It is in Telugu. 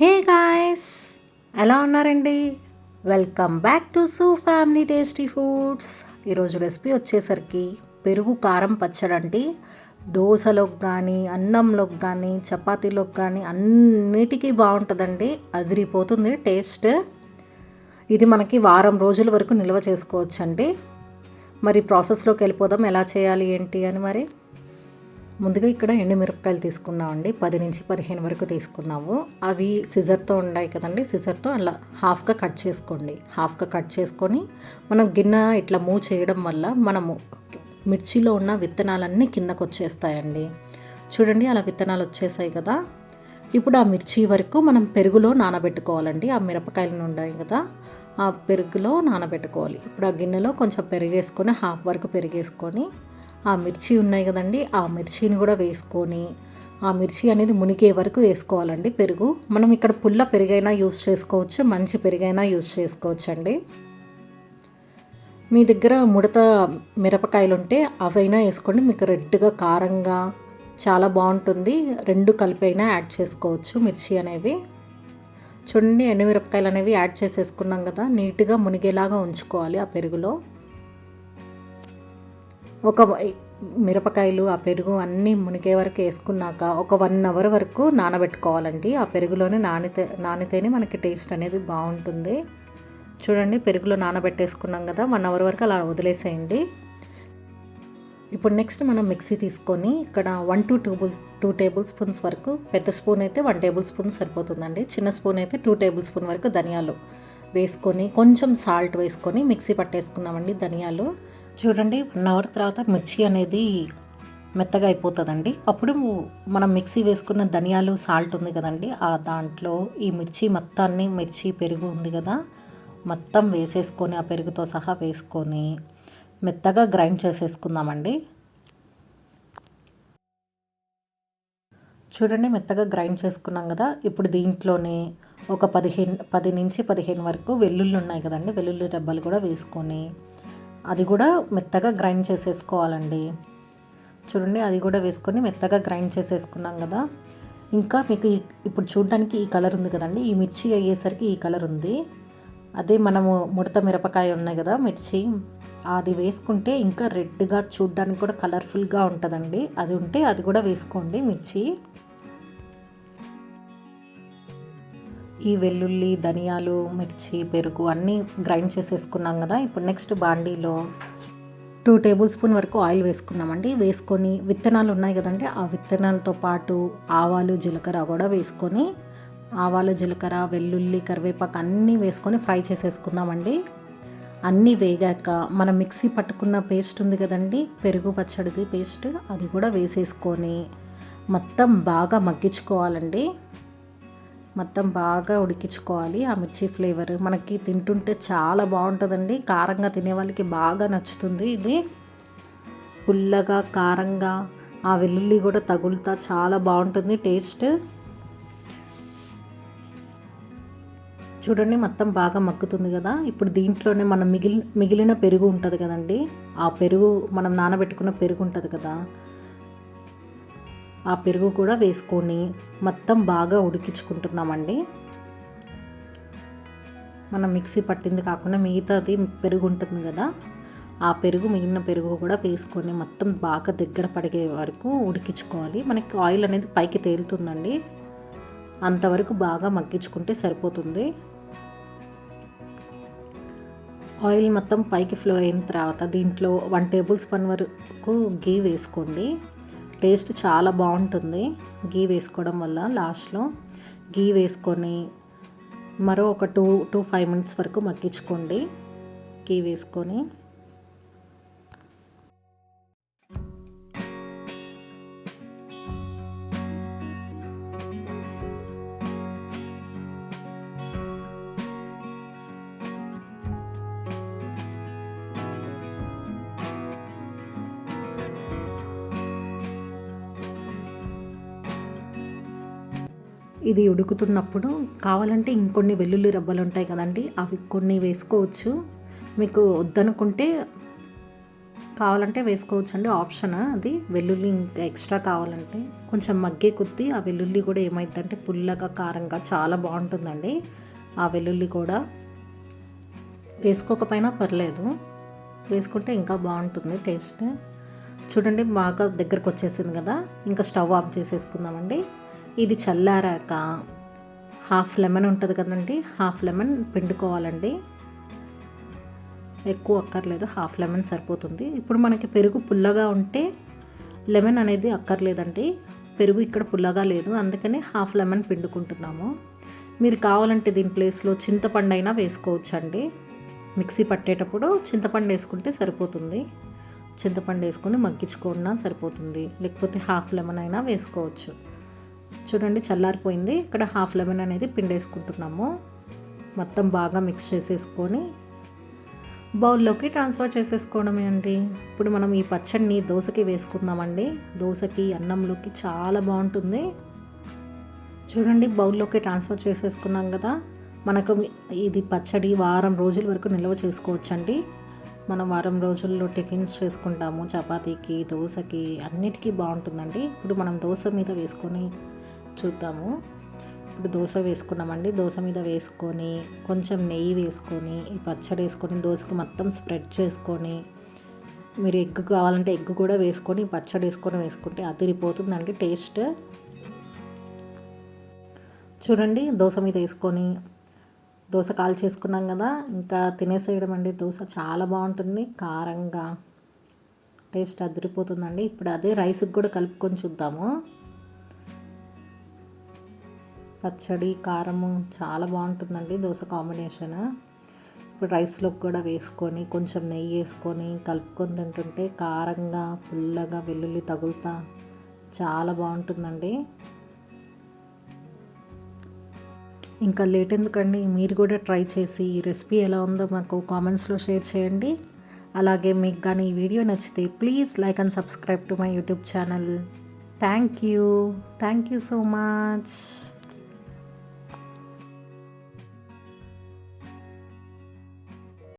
హే గాయస్ ఎలా ఉన్నారండి? వెల్కమ్ బ్యాక్ టు సూ ఫ్యామిలీ టేస్టీ ఫుడ్స్. ఈరోజు రెసిపీ వచ్చేసరికి పెరుగు కారం పచ్చడి దోశలోకి కానీ అన్నంలోకి కానీ చపాతీలోకి కానీ అన్నిటికీ బాగుంటుందండి. అదిరిపోతుంది టేస్ట్. ఇది మనకి వారం రోజుల వరకు నిల్వ చేసుకోవచ్చండి. మరి ప్రాసెస్లోకి వెళ్ళిపోదాం ఎలా చేయాలి ఏంటి అని మరి? ముందుగా ఇక్కడ ఎండుమిరపకాయలు తీసుకున్నామండి. పది నుంచి పదిహేను వరకు తీసుకున్నాము. అవి సిజర్తో ఉన్నాయి కదండి. సిజర్తో అలా హాఫ్గా కట్ చేసుకోండి. హాఫ్గా కట్ చేసుకొని మనం గిన్నె ఇట్లా మూవ్ చేయడం వల్ల మనము మిర్చిలో ఉన్న విత్తనాలన్నీ కిందకు వచ్చేస్తాయండి. చూడండి అలా విత్తనాలు వచ్చేసాయి కదా. ఇప్పుడు ఆ మిర్చి వరకు మనం పెరుగులో నానబెట్టుకోవాలండి. ఆ మిరపకాయలు ఉన్నాయి కదా. ఆ పెరుగులో నానబెట్టుకోవాలి. ఇప్పుడు ఆ గిన్నెలో కొంచెం పెరిగేసుకొని హాఫ్ వరకు పెరిగేసుకొని ఆ మిర్చి ఉన్నాయి కదండి ఆ మిర్చిని కూడా వేసుకొని ఆ మిర్చి అనేది మునిగే వరకు వేసుకోవాలండి పెరుగు. మనం ఇక్కడ పుల్ల పెరుగైనా యూస్ చేసుకోవచ్చు మంచి పెరుగైనా యూస్ చేసుకోవచ్చు అండి మీ దగ్గర ముడత మిరపకాయలు ఉంటే అవైనా వేసుకోండి మీకు రెడ్గా కారంగా చాలా బాగుంటుంది. రెండు కలిపైనా యాడ్ చేసుకోవచ్చు మిర్చి అనేవి. చూడండి ఎండుమిరపకాయలు అనేవి యాడ్ చేసేసుకున్నాం కదా నీట్గా మునిగేలాగా ఉంచుకోవాలి ఆ పెరుగులో. ఒక మిరపకాయలు ఆ పెరుగు అన్నీ మునిగే వరకు వేసుకున్నాక ఒక వన్ అవర్ వరకు నానబెట్టుకోవాలండి. ఆ పెరుగులోనే నానితే నానితేనే మనకి టేస్ట్ అనేది బాగుంటుంది. చూడండి పెరుగులో నానబెట్టేసుకున్నాం కదా వన్ అవర్ వరకు అలా వదిలేసేయండి. ఇప్పుడు నెక్స్ట్ మనం మిక్సీ తీసుకొని ఇక్కడ one two two two tablespoons వరకు పెద్ద స్పూన్ అయితే వన్ టేబుల్ స్పూన్ సరిపోతుందండి. చిన్న స్పూన్ అయితే టూ టేబుల్ స్పూన్ వరకు ధనియాలు వేసుకొని కొంచెం సాల్ట్ వేసుకొని మిక్సీ పట్టేసుకున్నామండి ధనియాలు. చూడండి వన్ అవర్ తర్వాత మిర్చి అనేది మెత్తగా అయిపోతుందండి. అప్పుడు మనం మిక్సీ వేసుకున్న ధనియాలు సాల్ట్ ఉంది కదండి ఆ దాంట్లో ఈ మిర్చి మొత్తాన్ని మిర్చి పెరుగు ఉంది కదా మొత్తం వేసేసుకొని ఆ పెరుగుతో సహా వేసుకొని మెత్తగా గ్రైండ్ చేసేసుకుందామండి. చూడండి మెత్తగా గ్రైండ్ చేసుకున్నాం కదా ఇప్పుడు దీంట్లోనే ఒక పదిహేను పది నుంచి పదిహేను వరకు వెల్లుల్లి ఉన్నాయి కదండి వెల్లుల్లి రెబ్బలు కూడా వేసుకొని అది కూడా మెత్తగా గ్రైండ్ చేసేసుకోవాలండి. చూడండి అది కూడా వేసుకొని మెత్తగా గ్రైండ్ చేసేసుకున్నాం కదా. ఇంకా మీకు ఇప్పుడు చూడడానికి ఈ కలర్ ఉంది కదండి. ఈ మిర్చి అయ్యేసరికి ఈ కలర్ ఉంది. అదే మనము ముడత మిరపకాయ ఉన్నాయి కదా మిర్చి. అది వేసుకుంటే ఇంకా రెడ్గా చూడడానికి కూడా కలర్ఫుల్గా ఉంటుందండి. అది ఉంటే అది కూడా వేసుకోండి మిర్చి. ఈ వెల్లుల్లి ధనియాలు మిర్చి పెరుగు అన్నీ గ్రైండ్ చేసేసుకున్నాం కదా. ఇప్పుడు నెక్స్ట్ బాండీలో టూ టేబుల్ స్పూన్ వరకు ఆయిల్ వేసుకున్నామండి. వేసుకొని విత్తనాలు ఉన్నాయి కదండి ఆ విత్తనాలతో పాటు ఆవాలు జీలకర్ర కూడా వేసుకొని ఆవాలు జీలకర్ర వెల్లుల్లి కరివేపాకు అన్నీ వేసుకొని ఫ్రై చేసేసుకుందామండి. అన్నీ వేగాక మనం మిక్సీ పట్టుకున్న పేస్ట్ ఉంది కదండి పెరుగు పచ్చడిది పేస్ట్ అది కూడా వేసేసుకొని మొత్తం బాగా మగ్గించుకోవాలండి. మొత్తం బాగా ఉడికించుకోవాలి. ఆ మిర్చి ఫ్లేవర్ మనకి తింటుంటే చాలా బాగుంటుందండి. కారంగా తినే వాళ్ళకి బాగా నచ్చుతుంది. ఇది పుల్లగా కారంగా ఆ వెల్లుల్లి కూడా తగులుతా చాలా బాగుంటుంది టేస్ట్. చూడండి మొత్తం బాగా మక్కుతుంది కదా. ఇప్పుడు దీంట్లోనే మనం మిగిలి మిగిలిన పెరుగు ఉంటుంది కదండి. ఆ పెరుగు మనం నానబెట్టుకున్న పెరుగు ఉంటుంది కదా. ఆ పెరుగు కూడా వేసుకొని మొత్తం బాగా ఉడికించుకుంటున్నామండి. మనం మిక్సీ పట్టింది కాకుండా మిగతాది పెరుగు ఉంటుంది కదా ఆ పెరుగు మిగిలిన పెరుగు కూడా వేసుకొని మొత్తం బాగా దగ్గర పడిగే వరకు ఉడికించుకోవాలి. మనకి ఆయిల్ అనేది పైకి తేలుతుందండి. అంతవరకు బాగా మగ్గించుకుంటే సరిపోతుంది. ఆయిల్ మొత్తం పైకి ఫ్లో అయిన తర్వాత దీంట్లో వన్ టేబుల్ స్పూన్ వరకు గీ వేసుకోండి. టేస్ట్ చాలా బాగుంటుంది గీ వేసుకోవడం వల్ల లాస్ట్లో. గీ వేసుకొని మరో ఒక టూ టూ ఫైవ్ మినిట్స్ వరకు మగ్గించుకోండి. గీ వేసుకొని ఇది ఉడుకుతున్నప్పుడు కావాలంటే ఇంకొన్ని వెల్లుల్లి రబ్బలు ఉంటాయి కదండి అవి కొన్ని వేసుకోవచ్చు. మీకు వద్దనుకుంటే కావాలంటే వేసుకోవచ్చండి ఆప్షన్ అది? వెల్లుల్లి ఇంకా ఎక్స్ట్రా కావాలంటే కొంచెం మగ్గే కొద్దీ ఆ వెల్లుల్లి కూడా ఏమవుతుందంటే పుల్లగా కారంగా చాలా బాగుంటుందండి. ఆ వెల్లుల్లి కూడా వేసుకోకపోయినా పర్లేదు వేసుకుంటే ఇంకా బాగుంటుంది టేస్ట్. చూడండి బాగా దగ్గరకు వచ్చేసింది కదా ఇంకా స్టవ్ ఆఫ్ చేసేసుకుందామండి. ఇది చల్లారాక హాఫ్ లెమన్ ఉంటుంది కదండి హాఫ్ లెమన్ పిండుకోవాలండి. ఎక్కువ అక్కర్లేదు హాఫ్ లెమన్ సరిపోతుంది. ఇప్పుడు మనకి పెరుగు పుల్లగా ఉంటే లెమన్ అనేది అక్కర్లేదండి. పెరుగు ఇక్కడ పుల్లగా లేదు అందుకని హాఫ్ లెమన్ పిండుకుంటున్నాము. మీరు కావాలంటే దీని ప్లేస్లో చింతపండు అయినా వేసుకోవచ్చండి. మిక్సీ పట్టేటప్పుడు చింతపండు వేసుకుంటే సరిపోతుంది. చింతపండు వేసుకొని మగ్గించుకున్నా సరిపోతుంది. లేకపోతే హాఫ్ లెమన్ అయినా వేసుకోవచ్చు. చూడండి చల్లారిపోయింది. ఇక్కడ హాఫ్ లెమన్ అనేది పిండేసుకుంటున్నాము. మొత్తం బాగా మిక్స్ చేసేసుకొని బౌల్లోకి ట్రాన్స్ఫర్ చేసేసుకోవడమే అండి ఇప్పుడు మనం ఈ పచ్చడిని దోశకి వేసుకుందామండి. దోశకి అన్నంలోకి చాలా బాగుంటుంది. చూడండి బౌల్లోకి ట్రాన్స్ఫర్ చేసేసుకున్నాం కదా. మనకు ఇది పచ్చడి వారం రోజుల వరకు నిల్వ చేసుకోవచ్చండి. మనం వారం రోజుల్లో టిఫిన్స్ చేసుకుంటాము. చపాతీకి దోశకి అన్నిటికీ బాగుంటుందండి. ఇప్పుడు మనం దోశ మీద వేసుకొని చూద్దాము. ఇప్పుడు దోశ వేసుకున్నామండి. దోశ మీద వేసుకొని కొంచెం నెయ్యి వేసుకొని ఈ పచ్చడి వేసుకొని దోశకి మొత్తం స్ప్రెడ్ చేసుకొని మీరు ఎగ్ కావాలంటే ఎగ్ కూడా వేసుకొని పచ్చడి వేసుకొని వేసుకుంటే అదిరిపోతుందండి టేస్ట్. చూడండి దోశ మీద వేసుకొని దోశ కాల్ చేసుకున్నాం కదా ఇంకా తినేసేయడం అండి దోశ చాలా బాగుంటుంది. కారంగా టేస్ట్ అదిరిపోతుందండి. ఇప్పుడు అదే రైస్కి కూడా కలుపుకొని చూద్దాము. పచ్చడి కారము చాలా బాగుంటుందండి దోశ కాంబినేషన్. ఇప్పుడు రైస్లోకి కూడా వేసుకొని కొంచెం నెయ్యి వేసుకొని కలుపుకొని తింటుంటే కారంగా పుల్లగా వెల్లుల్లి తగులుతా చాలా బాగుంటుందండి. ఇంకా లేట్ ఎందుకండి? మీరు కూడా ట్రై చేసి ఈ రెసిపీ ఎలా ఉందో మాకు కామెంట్స్లో షేర్ చేయండి. అలాగే మీకు కానీ ఈ వీడియో నచ్చితే please like and subscribe to my YouTube channel. Thank you. Thank you so much.